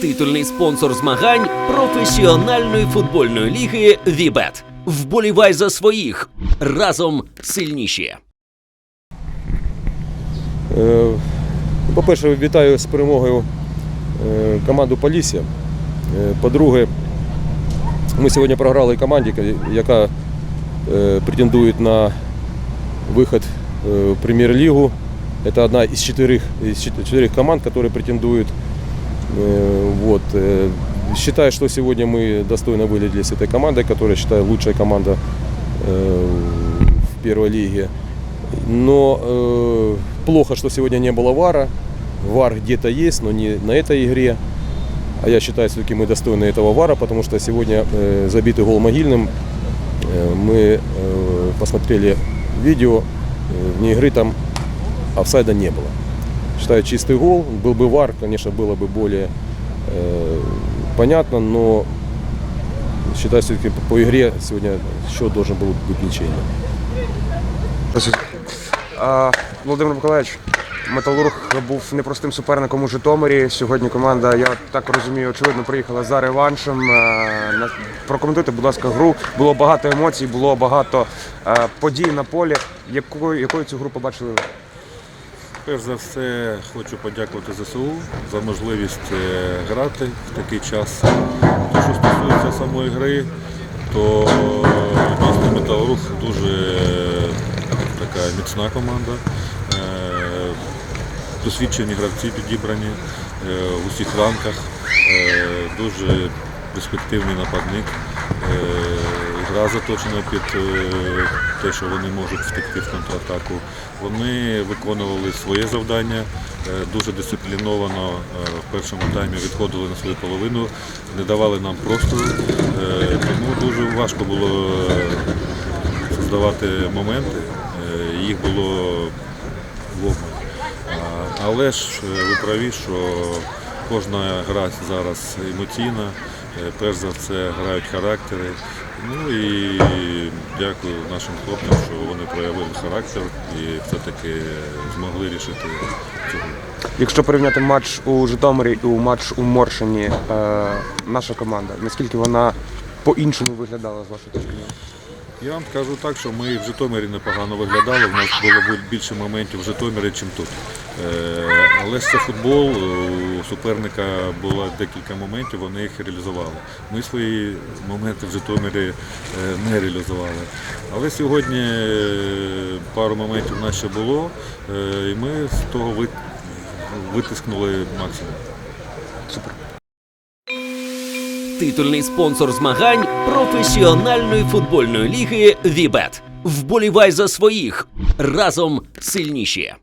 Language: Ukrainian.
Титульний спонсор змагань професіональної футбольної ліги Вібет. Вболівай за своїх разом сильніші. Е, По-перше, вітаю з перемогою е, команду Полісся. Е, По-друге, ми сьогодні програли команді, яка е, претендує на виход е, в прем'єр-лігу. Это одна из четырех, из чет- четырех команд, которые претендуют. Э, Вот. э, Считаю, что сегодня мы достойно выглядели с этой командой, которая, считаю, лучшая команда э, в первой лиге. Но плохо, что сегодня не было ВАРа. ВАР где-то есть, но не на этой игре. А я считаю, все-таки мы достойны этого ВАРа, потому что сегодня забитый гол Могильным. Мы посмотрели видео, вне игры там офсайда не было. Считаю, чистый гол. Был бы ВАР, конечно, было бы более э, понятно, но считаю, все-таки по, по игре сегодня счет должен был быть ничейным. А, Володимир Миколаївич, Металург був непростим суперником у Житомирі. Сьогодні команда, я так розумію, очевидно, приїхала за реваншем. Е, на- Прокоментуйте, будь ласка, гру. Було багато емоцій, було багато е, подій на полі. Якою, якою цю гру побачили ви? Перш за все хочу подякувати ЗСУ за можливість е, грати в такий час. То, що стосується самої гри, то е, дійсно Металург дуже е, така міцна команда. Досвідчені гравці підібрані в усіх ранках. Е, Дуже перспективний нападник. Гра заточена під е, те, що вони можуть втекти в контратаку. Вони виконували своє завдання е, дуже дисципліновано. е, В першому таймі відходили на свою половину, не давали нам простору. Тому дуже важко було создавати моменти. Їх було вогонь. А, Але ж ви праві, що кожна гра зараз емоційна. Е, Перш за все грають характери. Ну і дякую нашим хлопцям, що вони проявили характер і все-таки змогли рішити гру. Якщо порівняти матч у Житомирі і матч у Моршині, е, наша команда, наскільки вона по-іншому виглядала з вашої точки зору? Я вам скажу так, що ми в Житомирі непогано виглядали. У нас було більше моментів в Житомирі, ніж тут. Е, Але це футбол. У суперника було декілька моментів, вони їх реалізували. Ми свої моменти в Житомирі е, не реалізували. Але сьогодні е, пару моментів у нас ще було, е, і ми з того витискнули максимум. Титульний спонсор змагань професіональної футбольної ліги Вібет. Вболівай за своїх разом сильніші.